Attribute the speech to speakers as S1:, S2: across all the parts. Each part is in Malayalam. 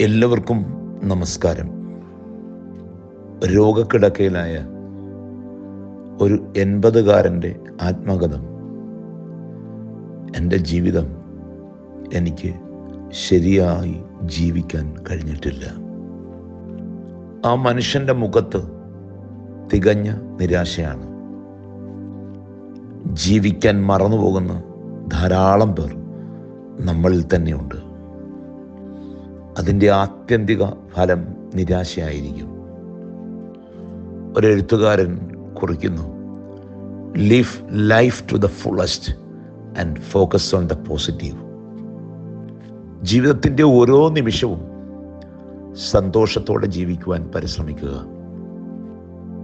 S1: എല്ലാവർക്കും നമസ്കാരം. രോഗക്കിടക്കയിലായ ഒരു എൺപതുകാരന്റെ ആത്മകഥം എന്റെ ജീവിതം എനിക്ക് ശരിയായി ജീവിക്കാൻ കഴിഞ്ഞിട്ടില്ല. ആ മനുഷ്യന്റെ മുഖത്ത് തികഞ്ഞ നിരാശയാണ്. ജീവിക്കാൻ മറന്നുപോകുന്ന ധാരാളം പേർ നമ്മളിൽ തന്നെയുണ്ട്. അതിന്റെ ആത്യന്തിക ഫലം നിരാശയായിരിക്കും. ഒരെഴുത്തുകാരൻ കുറിക്കുന്നു live life to the fullest and focus on the positive ജീവിതത്തിന്റെ ഓരോ നിമിഷവും സന്തോഷത്തോടെ ജീവിക്കുവാൻ പരിശ്രമിക്കുക.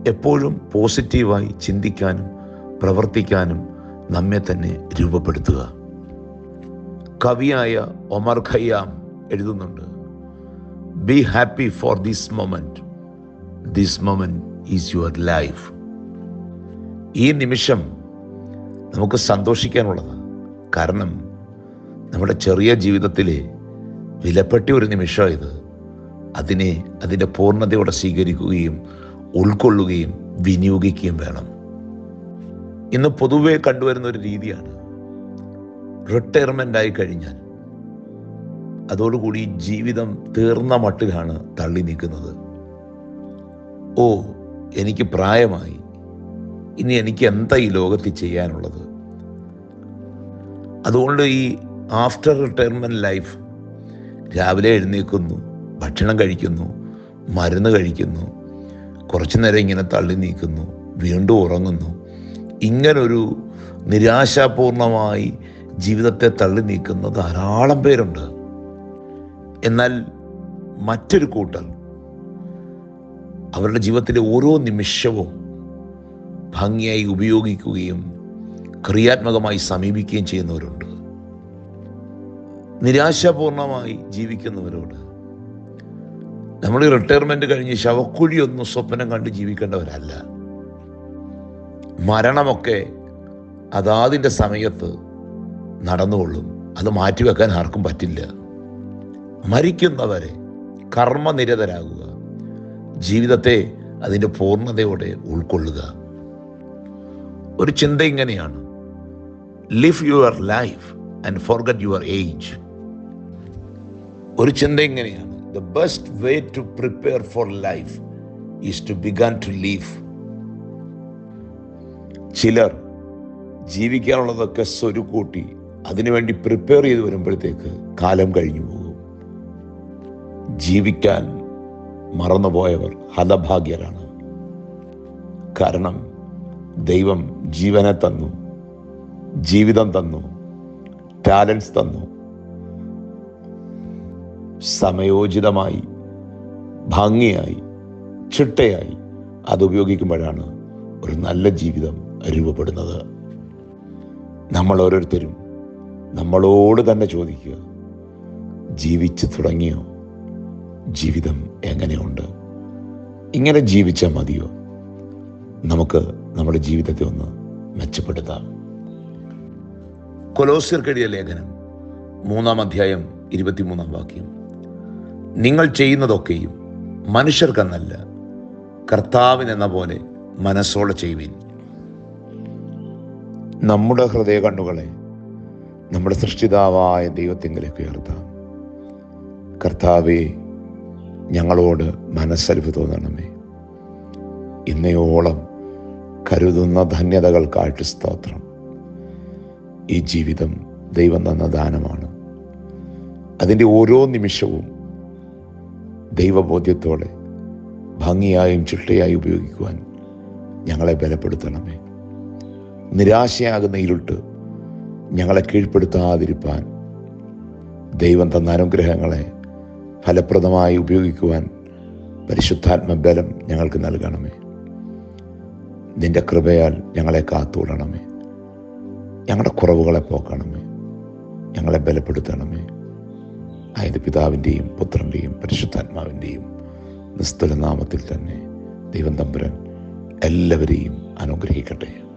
S1: എപ്പോഴും പോസിറ്റീവായി ചിന്തിക്കാനും പ്രവർത്തിക്കാനും നമ്മെ തന്നെ രൂപപ്പെടുത്തുക. കവിയായ ഒമർ ഖയ്യാം എഴുതുന്നുണ്ട് be happy for this moment this moment is your life ഈ നിമിഷം നമുക്ക് സന്തോഷിക്കാനുള്ളതാണ്. കാരണം നമ്മുടെ ചെറിയ ജീവിതത്തിലെ വിലപ്പെട്ട ഒരു നിമിഷം ഇത്. അതിനെ അതിന്റെ പൂർണതയോടെ സ്വീകരിക്കുകയും ഉൾക്കൊള്ളുകയും വിനിയോഗിക്കുകയും വേണം. ഇന്ന് പൊതുവെ കണ്ടുവരുന്ന ഒരു രീതിയാണ്. റിട്ടയർമെന്റ് ആയി കഴിഞ്ഞാൽ അതോടുകൂടി ജീവിതം തീർന്ന മട്ടിലാണ് തള്ളി നീക്കുന്നത് ഓ എനിക്ക് പ്രായമായി. ഇനി എനിക്ക് എന്താ ഈ ലോകത്തിൽ ചെയ്യാനുള്ളത്? അതുകൊണ്ട് ഈ ആഫ്റ്റർ റിട്ടയർമെന്റ് ലൈഫ് രാവിലെ എഴുന്നേൽക്കുന്നു ഭക്ഷണം കഴിക്കുന്നു മരുന്ന് കഴിക്കുന്നു കുറച്ചു നേരം ഇങ്ങനെ തള്ളി നീക്കുന്നു വീണ്ടും ഉറങ്ങുന്നു. ഇങ്ങനൊരു നിരാശാപൂർണമായി ജീവിതത്തെ തള്ളി നീക്കുന്ന ധാരാളം പേരുണ്ട്. എന്നാൽ മറ്റൊരു കൂട്ടർ അവരുടെ ജീവിതത്തിലെ ഓരോ നിമിഷവും ഭംഗിയായി ഉപയോഗിക്കുകയും ക്രിയാത്മകമായി സമീപിക്കുകയും ചെയ്യുന്നവരുണ്ട്. നിരാശാപൂർണമായി ജീവിക്കുന്നവരോട്. നമ്മൾ റിട്ടയർമെന്റ് കഴിഞ്ഞ് ശവക്കുഴി ഒന്നും സ്വപ്നം കണ്ട് ജീവിക്കേണ്ടവരല്ല. മരണമൊക്കെ അതാതിന്റെ സമയത്ത് നടന്നുകൊള്ളും. അത് മാറ്റിവെക്കാൻ ആർക്കും പറ്റില്ല. മരിക്കുന്നവരെ കർമ്മനിരതരാകുക. ജീവിതത്തെ അതിന്റെ പൂർണതയോടെ ഉൾക്കൊള്ളുക. ഒരു ചിന്ത ഇങ്ങനെയാണ്. Live your life and forget your age ഒരു ചിന്ത ഇങ്ങനെയാണ്. The best way to prepare for life is to begin to live ചിലർ ജീവിക്കാനുള്ളതൊക്കെ സ്വരുക്കൂട്ടി അതിനുവേണ്ടി പ്രിപ്പയർ ചെയ്ത് വരുമ്പോഴത്തേക്ക് കാലം കഴിഞ്ഞു ജീവിക്കാൻ മറന്നുപോയവർ ഹതഭാഗ്യരാണ്. കാരണം ദൈവം ജീവനെ തന്നു ജീവിതം തന്നു ടാലൻസ് തന്നു. സമയോചിതമായി ഭംഗിയായി ചിട്ടയായി അതുപയോഗിക്കുമ്പോഴാണ് ഒരു നല്ല ജീവിതം രൂപപ്പെടുന്നത്. നമ്മൾ ഓരോരുത്തരും നമ്മളോട് തന്നെ ചോദിക്കുക ജീവിച്ചു തുടങ്ങിയോ? ജീവിതം എങ്ങനെയുണ്ട്? ഇങ്ങനെ ജീവിച്ചാൽ മതിയോ? നമുക്ക് നമ്മുടെ ജീവിതത്തെ ഒന്ന് മെച്ചപ്പെടുത്താം. കൊലോസ്യർക്കെഴുതിയ ലേഖനം മൂന്നാം അധ്യായം ഇരുപത്തിമൂന്നാം വാക്യം. നിങ്ങൾ ചെയ്യുന്നതൊക്കെയും മനുഷ്യർക്കെന്നല്ല കർത്താവിനെന്ന പോലെ മനസ്സോടെ ചെയ്യുവിൻ. നമ്മുടെ ഹൃദയ കണ്ണുകളെ നമ്മുടെ സൃഷ്ടിതാവായ ദൈവത്തെങ്കിലേക്ക് ഉയർത്താം. കർത്താവെ ഞങ്ങളോട് മനസ്സരിവ് തോന്നണമേ. ഇന്നയോളം കരുതുന്ന ധന്യതകൾക്കായിട്ട് സ്തോത്രം. ഈ ജീവിതം ദൈവം തന്ന ദാനമാണ്. അതിന്റെ ഓരോ നിമിഷവും ദൈവബോധ്യത്തോടെ ഭംഗിയായും ചിട്ടയായി ഉപയോഗിക്കുവാൻ ഞങ്ങളെ ബലപ്പെടുത്തണമേ. നിരാശയാകുന്ന ഇരുട്ട് ഞങ്ങളെ കീഴ്പ്പെടുത്താതിരിപ്പാൻ ദൈവം തന്ന അനുഗ്രഹങ്ങളെ ഫലപ്രദമായി ഉപയോഗിക്കുവാൻ പരിശുദ്ധാത്മബലം ഞങ്ങൾക്ക് നൽകണമേ. നിന്റെ കൃപയാൽ ഞങ്ങളെ കാത്തുകൊള്ളണമേ. ഞങ്ങളുടെ കുറവുകളെ പോക്കണമേ. ഞങ്ങളെ ബലപ്പെടുത്തണമേ. അതായത് പിതാവിന്റെയും പുത്രന്റെയും പരിശുദ്ധാത്മാവിന്റെയും നിസ്തുല നാമത്തിൽ തന്നെ ദൈവം തമ്പുരൻ എല്ലാവരെയും അനുഗ്രഹിക്കട്ടെ.